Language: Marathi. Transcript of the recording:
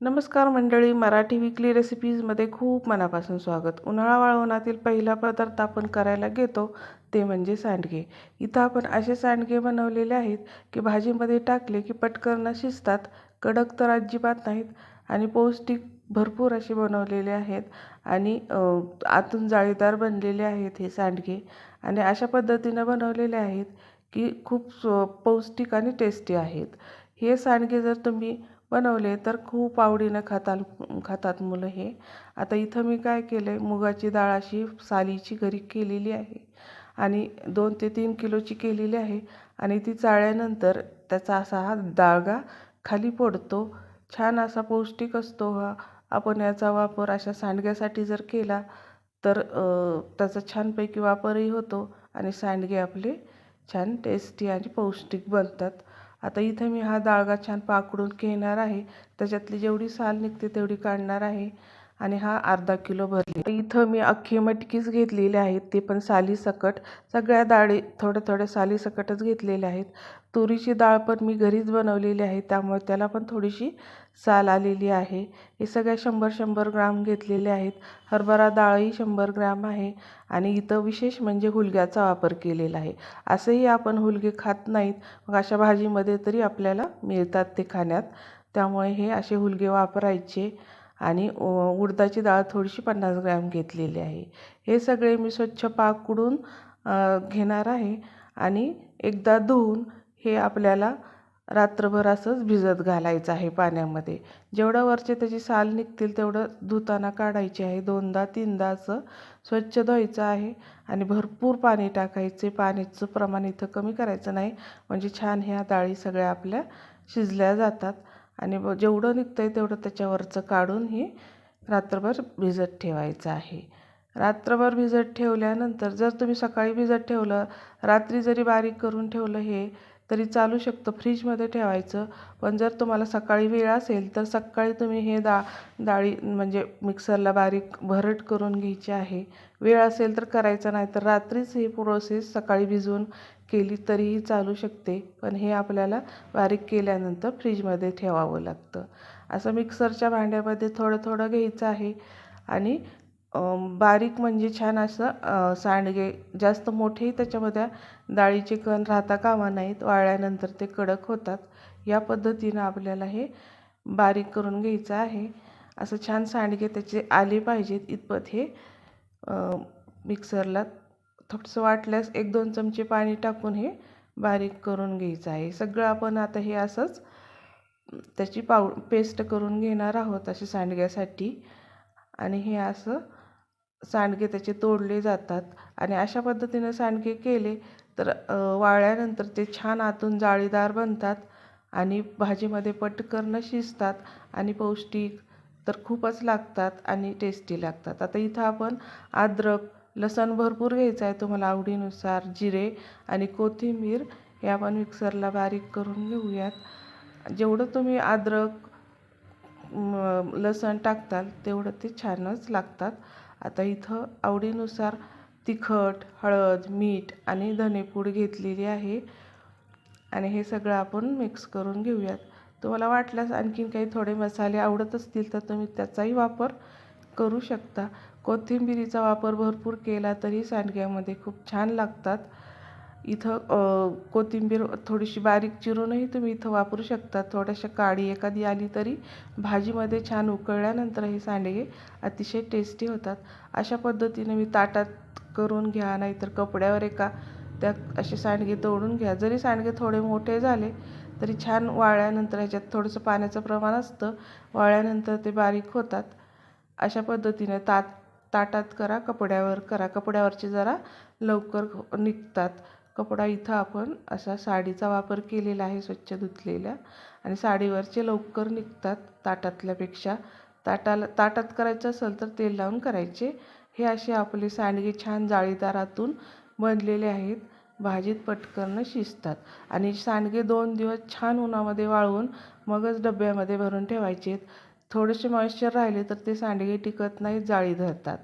नमस्कार मंडळी मराठी विकली रेसिपीजमध्ये खूप मनापासून स्वागत. उन्हाळा वाळवणातील पहिला पदार्थ आपण करायला घेतो ते म्हणजे सांडगे. इथं आपण असे सांडगे बनवलेले आहेत की भाजीमध्ये टाकले की पटकन शिजतात कडक तर अजिबात नाहीत आणि पौष्टिक भरपूर असे बनवलेले आहेत आणि आतून जाळीदार बनलेले आहेत हे सांडगे. आणि अशा पद्धतीनं बनवलेले आहेत की खूप पौष्टिक आणि टेस्टी आहेत. हे सांडगे जर तुम्ही बनवले तर खूप आवडीनं खाताल खातात मुलं हे. आता इथं मी काय केलं आहे मुगाची डाळ अशी सालीची घरी केलेली आहे आणि दोन ते तीन किलोची केलेली आहे आणि ती चाळल्यानंतर त्याचा असा हा दाळगा खाली पडतो. छान असा पौष्टिक असतो हा. आपण याचा वापर अशा सांडग्यासाठी जर केला तर त्याचा छानपैकी वापरही होतो आणि सांडगे आपले छान टेस्टी आणि पौष्टिक बनतात. आता इथं मी हा दाळगा छान पाकडून घेणार आहे. त्याच्यातली जेवढी साल निघते तेवढी काढणार आहे. आणि हा अर्धा किलो भरले. इथं मी अख्खी मटकीच घेतलेली आहेत ते पण सालीसकट सगळ्या डाळी थोड्या थोड्या सालीसकटच घेतलेल्या आहेत. तुरीची डाळ पण मी घरीच बनवलेली आहे त्यामुळे त्याला पण थोडीशी साल आलेली आहे. हे सगळ्या शंभर शंभर ग्राम घेतलेले आहेत. हरभरा डाळही शंभर ग्राम आहे आणि इथं विशेष म्हणजे हुलग्याचा वापर केलेला आहे. असंही आपण हुलगे खात नाहीत मग अशा भाजीमध्ये तरी आपल्याला मिळतात ते खाण्यात. त्यामुळे हे असे हुलगे वापरायचे. आणि उडदाची डाळ थोडीशी पन्नास ग्रॅम घेतलेली आहे. हे सगळे मी स्वच्छ पाक कुडून घेणार आहे आणि एकदा धुवून हे आपल्याला रात्रभर असंच भिजत घालायचं आहे पाण्यामध्ये. जेवढं वरचे त्याची साल निघतील तेवढं धुताना काढायचे आहे. दोनदा तीनदा असं स्वच्छ धुवायचं आहे आणि भरपूर पाणी टाकायचे. पाण्याचं प्रमाण इथं कमी करायचं नाही. म्हणजे छान ह्या डाळी सगळ्या आपल्या शिजल्या जातात. आणि जेवढं निघतं आहे तेवढं त्याच्यावरचं काढून हे रात्रभर भिजत ठेवायचं आहे. रात्रभर भिजत ठेवल्यानंतर जर तुम्ही सकाळी भिजत ठेवलं रात्री जरी बारीक करून ठेवलं हे तरी चालू शकतं. फ्रीजमध्ये ठेवायचं. पण जर तुम्हाला सकाळी वेळ असेल तर सकाळी तुम्ही हे दा डाळी म्हणजे मिक्सरला बारीक भरट करून घ्यायची आहे. वेळ असेल तर करायचं नाही तर रात्रीच ही प्रोसेस सकाळी भिजवून केली तरीही चालू शकते. पण हे आपल्याला बारीक केल्यानंतर फ्रीजमध्ये ठेवावं लागतं. असं मिक्सरच्या भांड्यामध्ये थोडं थोडं घ्यायचं आहे. आणि बारीक म्हणजे छान असं सांडगे जास्त मोठेही त्याच्यामध्ये डाळीचे कण राहता कामा नाहीत वाळल्यानंतर ते कडक होतात. या पद्धतीनं आपल्याला हे बारीक करून घ्यायचं आहे. असं छान सांडगे त्याचे आले पाहिजेत इतपत हे मिक्सरला. थोडंसं वाटल्यास एक दोन चमचे पाणी टाकून हे बारीक करून घ्यायचं आहे. सगळं आपण आता हे असंच त्याची पाव पेस्ट करून घेणार आहोत असे सांडग्यासाठी. आणि हे असं सांडगे त्याचे तोडले जातात. आणि अशा पद्धतीनं सांडगे केले तर वाळल्यानंतर ते छान आतून जाळीदार बनतात आणि भाजीमध्ये पटकन शिजतात आणि पौष्टिक तर खूपच लागतात आणि टेस्टी लागतात. आता इथं आपण अद्रक लसण भरपूर घ्यायचं आहे तुम्हाला आवडीनुसार जिरे आणि कोथिंबीर हे आपण मिक्सरला बारीक करून घेऊयात. जेवढं तुम्ही अद्रक लसण टाकताल तेवढं ते छानच लागतात. आता इथं आवडीनुसार तिखट हळद मीठ आणि धनेपूड घेतलेली आहे. आणि हे सगळं आपण मिक्स करून घेऊयात. तुम्हाला वाटल्यास आणखीन काही थोडे मसाले आवडत असतील तर तुम्ही त्याचाही वापर करू शकता. कोथिंबिरीचा वापर भरपूर केला तरी सांडग्यामध्ये खूप छान लागतात. इथं कोथिंबीर थोडीशी बारीक चिरूनही तुम्ही इथं वापरू शकता. थोड्याशा काळी एखादी आली तरी भाजीमध्ये छान उकळल्यानंतर हे सांडगे अतिशय टेस्टी होतात. अशा पद्धतीने मी ताटात करून घ्या नाहीतर कपड्यावर एका त्या असे सांडगे तोडून घ्या. जरी सांडगे थोडे मोठे झाले तरी छान वाळल्यानंतर ह्याच्यात थोडंसं पाण्याचं प्रमाण असतं. वाळल्यानंतर ते बारीक होतात. अशा पद्धतीने ताट ताटात करा कपड्यावर करा. कपड्यावरचे जरा लवकर निघतात. कपडा इथं आपण असा साडीचा वापर केलेला आहे स्वच्छ धुतलेल्या. आणि साडीवरचे लवकर निघतात ताटातल्यापेक्षा. ताटाला ताटात करायचं असेल तर तेल लावून करायचे. हे असे आपले सांडगे छान जाळीदारातून बनलेले आहेत. भाजीत पटकन शिजतात. आणि सांडगे दोन दिवस छान उन्हामध्ये वाळवून मगच डब्यामध्ये भरून ठेवायचे थोडेसे मॉइश्चर राहिले तर ते सांडगे टिकत नाहीत जाळी धरतात.